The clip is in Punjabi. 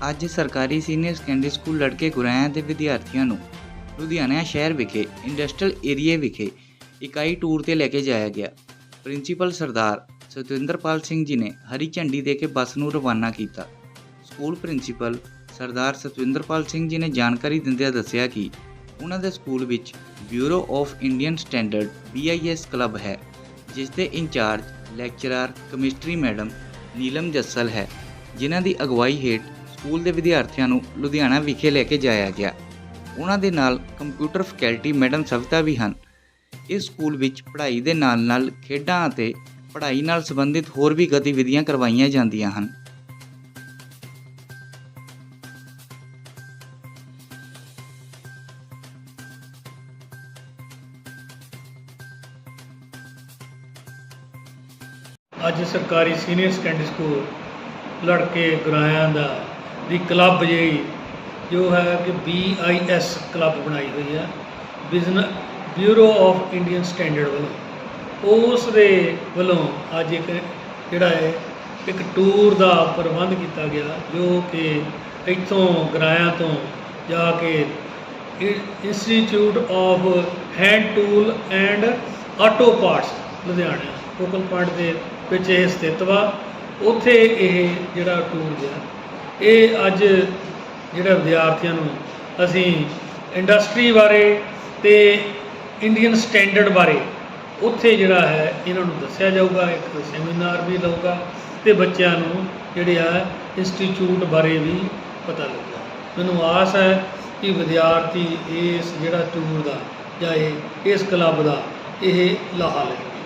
ਅੱਜ ਸਰਕਾਰੀ ਸੀਨੀਅਰ ਸੈਕੰਡਰੀ ਸਕੂਲ ਲੜਕੇ ਗੁਰਾਇਆਂ ਦੇ ਵਿਦਿਆਰਥੀਆਂ ਨੂੰ ਲੁਧਿਆਣਾ ਸ਼ਹਿਰ ਵਿਖੇ, ਇੰਡਸਟਰੀਅਲ ਏਰੀਏ ਵਿਖੇ ਇਕਾਈ ਟੂਰ ਤੇ ਲੈ ਕੇ ਜਾਇਆ ਗਿਆ। ਪ੍ਰਿੰਸੀਪਲ ਸਰਦਾਰ ਸਤਿੰਦਰਪਾਲ ਸਿੰਘ ਜੀ ਨੇ ਹਰੀ ਝੰਡੀ ਦੇ ਕੇ ਬੱਸ ਨੂੰ ਰਵਾਨਾ ਕੀਤਾ। ਸਕੂਲ ਪ੍ਰਿੰਸੀਪਲ ਸਰਦਾਰ ਸਤਿੰਦਰਪਾਲ ਸਿੰਘ ਜੀ ਨੇ ਜਾਣਕਾਰੀ ਦਿੰਦਿਆਂ ਦੱਸਿਆ ਕਿ ਉਹਨਾਂ ਦੇ ਸਕੂਲ ਵਿੱਚ bureau of Indian standard BIS club ਹੈ, ਜਿਸ ਦੇ in charge lecturer chemistry madam Neelam Jassal ਹੈ, ਜਿਨ੍ਹਾਂ ਦੀ ਅਗਵਾਈ ਹੇਠ ਸਕੂਲ ਦੇ ਵਿਦਿਆਰਥੀਆਂ ਨੂੰ ਲੁਧਿਆਣਾ ਵਿਖੇ ਲੈ ਕੇ ਜਾਇਆ ਗਿਆ। ਉਹਨਾਂ ਦੇ ਨਾਲ ਕੰਪਿਊਟਰ ਫੈਕਲਟੀ ਮੈਡਮ ਸਵਿਤਾ ਵੀ ਹਨ। ਇਸ ਸਕੂਲ ਵਿੱਚ ਪੜ੍ਹਾਈ ਦੇ ਨਾਲ-ਨਾਲ ਖੇਡਾਂ ਅਤੇ ਪੜ੍ਹਾਈ ਨਾਲ ਸੰਬੰਧਿਤ ਹੋਰ ਵੀ ਗਤੀਵਿਧੀਆਂ ਕਰਵਾਈਆਂ ਜਾਂਦੀਆਂ ਹਨ। ਅੱਜ ਸਰਕਾਰੀ ਸੀਨੀਅਰ ਸੈਕੰਡਰੀ ਸਕੂਲ ਲੜਕੇ ਗੁਰਾਇਆਂ ਦਾ ਦੀ ਕਲੱਬ ਜਿਹੜੀ ਜੋ ਹੈ ਕਿ BIS ਕਲੱਬ ਬਣਾਈ ਹੋਈ ਹੈ business bureau of Indian standard ਵੱਲੋਂ। ਉਸ ਦੇ ਵੱਲੋਂ ਅੱਜ ਇੱਕ ਜਿਹੜਾ ਹੈ, ਇੱਕ ਟੂਰ ਦਾ ਪ੍ਰਬੰਧ ਕੀਤਾ ਗਿਆ, ਜੋ ਕਿ ਇੱਥੋਂ ਗਰਾਇਆ ਤੋਂ ਜਾ ਕੇ institute of hand tool and auto parts Ludhiana, focal point ਦੇ ਵਿੱਚ ਇਹ ਸਥਿਤ ਵਾ। ਉੱਥੇ ਇਹ ਜਿਹੜਾ ਟੂਰ ਗਿਆ। ਇਹ ਅੱਜ ਜਿਹੜਾ ਵਿਦਿਆਰਥੀਆਂ ਨੂੰ ਅਸੀਂ ਇੰਡਸਟਰੀ ਬਾਰੇ ਤੇ ਇੰਡੀਅਨ ਸਟੈਂਡਰਡ ਬਾਰੇ ਉੱਥੇ ਜਿਹੜਾ ਹੈ, ਇਹਨਾਂ ਨੂੰ ਦੱਸਿਆ ਜਾਊਗਾ, ਇੱਕ ਸੈਮੀਨਾਰ ਵੀ ਲਊਗਾ ਤੇ ਬੱਚਿਆਂ ਨੂੰ ਜਿਹੜੇ ਆ ਇੰਸਟੀਚਿਊਟ ਬਾਰੇ ਵੀ ਪਤਾ ਲੱਗਿਆ ਮੈਨੂੰ ਆਸ ਹੈ ਕਿ ਵਿਦਿਆਰਥੀ ਇਸ ਜਿਹੜਾ ਟੂਰ ਦਾ ਜਾਂ ਇਹ, ਇਸ ਕਲੱਬ ਦਾ ਇਹ ਲਾਹਾ ਲੈਣਗੇ।